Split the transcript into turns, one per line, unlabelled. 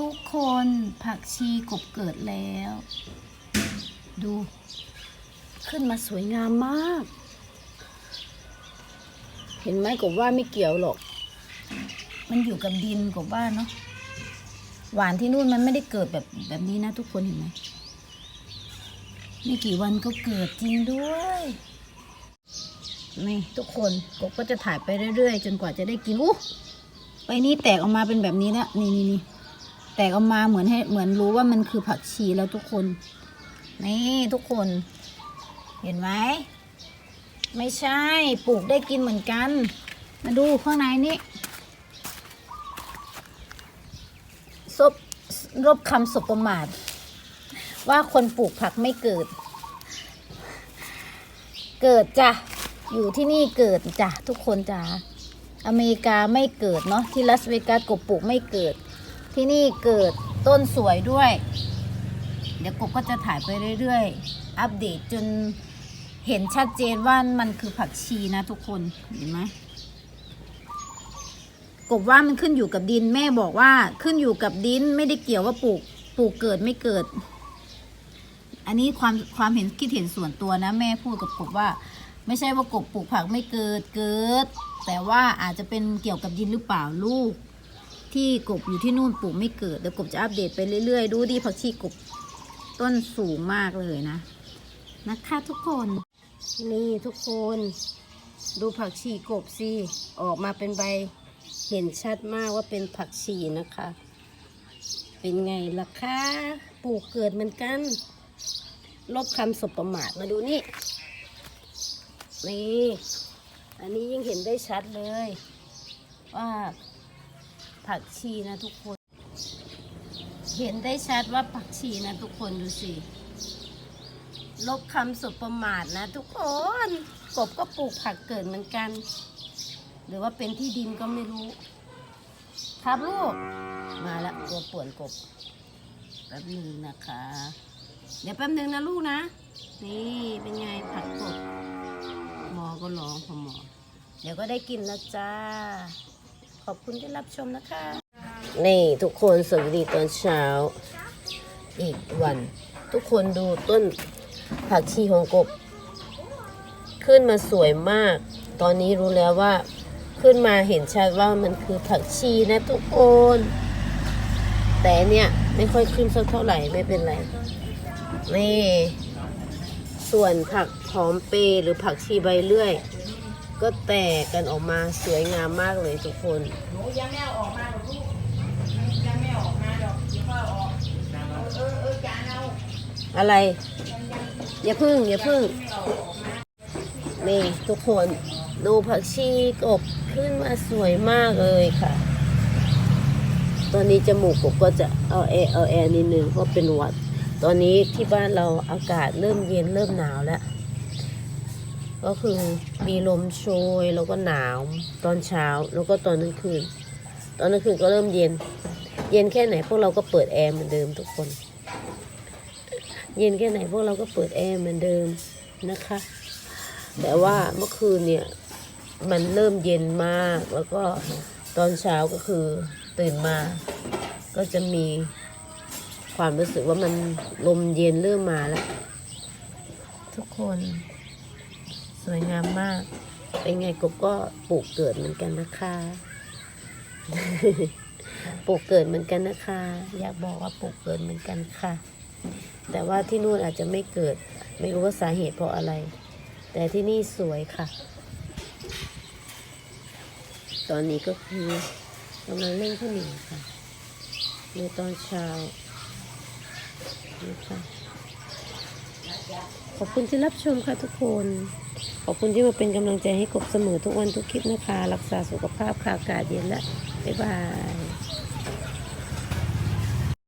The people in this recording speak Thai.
ทุกคนผักชีกบเกิดแล้ว ดู ขึ้นมาสวยงามมาก เห็นไหมกบว่าไม่เกี่ยวหรอก มันอยู่กับดินกบว่าเนาะหวานที่นู่นมันไม่ได้เกิดแบบแบบนี้นะทุกคนเห็นไหมไม่กี่วันก็เกิดจริงด้วยนี่ทุกคนกบก็จะถ่ายไปเรื่อยๆ จนกว่าจะได้กินอู้ใบนี้แตกออกมาเป็นแบบนี้แล้วนี่นี่นี่ ตกออกมาเหมือนให้เหมือนรู้ว่ามันคือผักชีแล้วทุกคน นี่ทุกคน เห็นไหมไม่ใช่ปลูกได้กินเหมือนกัน มาดูข้างในนี่ซบรบคำสบประมาทว่าคนปลูกผักไม่เกิด เกิดจ้ะ อยู่ที่นี่เกิดจ้ะ ทุกคนจ้ะ อเมริกาไม่เกิดเนาะที่ลาสเวกัสกบปลูกไม่เกิด ที่นี่เกิดต้นสวยด้วย เดี๋ยวกบก็จะถ่ายไปเรื่อยๆ อัปเดตจนเห็นชัดเจนว่ามันคือผักชีนะทุกคนเห็นไหมกบว่ามันขึ้นอยู่กับดินแม่บอกว่าขึ้นอยู่กับดินไม่ได้เกี่ยวว่าปลูกปลูกเกิดไม่เกิด อันนี้ความความเห็นคิดเห็นส่วนตัวนะ แม่พูดกับกบว่า ไม่ใช่ว่ากบปลูกผักไม่เกิดเกิด แต่ว่าอาจจะเป็นเกี่ยวกับดินหรือเปล่าลูก ที่กบอยู่ที่นู่นปลูกไม่เกิดเดี๋ยวกบจะอัปเดตไปเรื่อยๆ ดูดิผักชีกบต้นสูงมากเลยนะ นะคะทุกคนนี่ทุกคน ดูผักชีกบสิออกมาเป็นใบเห็นชัดมากว่าเป็นผักชีนะคะ เป็นไงล่ะคะปลูกเกิดเหมือนกัน ลบคำสบประมาทมาดูนี่นี่อันนี้ยิ่งเห็นได้ชัดเลย ว่า ผักชีนะทุกคน เห็นได้ชัดว่าผักชีนะทุกคนดูสิ ลบคำสบประมาทนะทุกคน กบก็ปลูกผักเกิดเหมือนกัน หรือว่าเป็นที่ดินก็ไม่รู้ ครับลูก มาล้วตัวป่วนกบแป๊บหนึงนะคะ เดี๋ยวแป๊บหนึงนะลูกนะ นี่เป็นไงผักกบหมอก็ร้องพอหมอ เดี๋ยวก็ได้กินแล้วจ้า ขอบคุณที่รับชมนะคะ นี่ทุกคนสวัสดีตอนเช้า อีกวัน ทุกคนดูต้นผักชีของกบ ขึ้นมาสวยมาก ตอนนี้รู้แล้วว่า ขึ้นมาเห็นชัดว่ามันคือผักชีนะทุกคน แต่เนี่ยไม่ค่อยขึ้นสักเท่าไหร่ไม่เป็นไรนี่ส่วนผักหอมเปรหรือผักชีใบเลื่อย ก็แตกกันออกมาสวยงามมากเลยทุกคน
หนูยังไม่เอาออกมาหรอกลูกยังไม่ออกมาหรอกเดี๋ยวพ่อออกเออเออจานเอา
อะไร อย่าพึ่ง อย่าพึ่ง นี่ทุกคนดูผักชีกบขึ้นมาสวยมากเลยค่ะ ตอนนี้จมูกกบก็จะเอาแอร์เอาแอร์นิดนึงเพราะเป็นหวัด ตอนนี้ที่บ้านเราอากาศเริ่มเย็นเริ่มหนาวแล้ว ก็คือมีลมโชยแล้วก็หนาวตอนเช้าแล้วก็ตอนกลางคืน ตอนกลางคืนก็เริ่มเย็น เย็นแค่ไหนพวกเราก็เปิดแอร์เหมือนเดิมทุกคน เย็นแค่ไหนพวกเราก็เปิดแอร์เหมือนเดิมนะคะ แต่ว่าเมื่อคืนเนี่ยมันเริ่มเย็นมากแล้วก็ตอนเช้าก็คือตื่นมา ก็จะมีความรู้สึกว่ามันลมเย็นเริ่มมาแล้ว ทุกคน สวยงามมาก เป็นไงกบก็ปลูกเกิดเหมือนกันนะคะปลูกเกิดเหมือนกันนะคะ อยากบอกว่าปลูกเกิดเหมือนกันค่ะ แต่ว่าที่นู่นอาจจะไม่เกิด ไม่รู้ว่าสาเหตุเพราะอะไร แต่ที่นี่สวยค่ะ ตอนนี้ก็คือกำลังเล่นข้าวเหนียวค่ะในตอนเช้านี่ค่ะขอบคุณที่รับชมค่ะทุกคน ขอบคุณที่มาเป็นกำลังใจให้กบเสมอทุกวันทุกคลิปนะคะ รักษาสุขภาพค่ะอากาศเย็นและบ๊ายบาย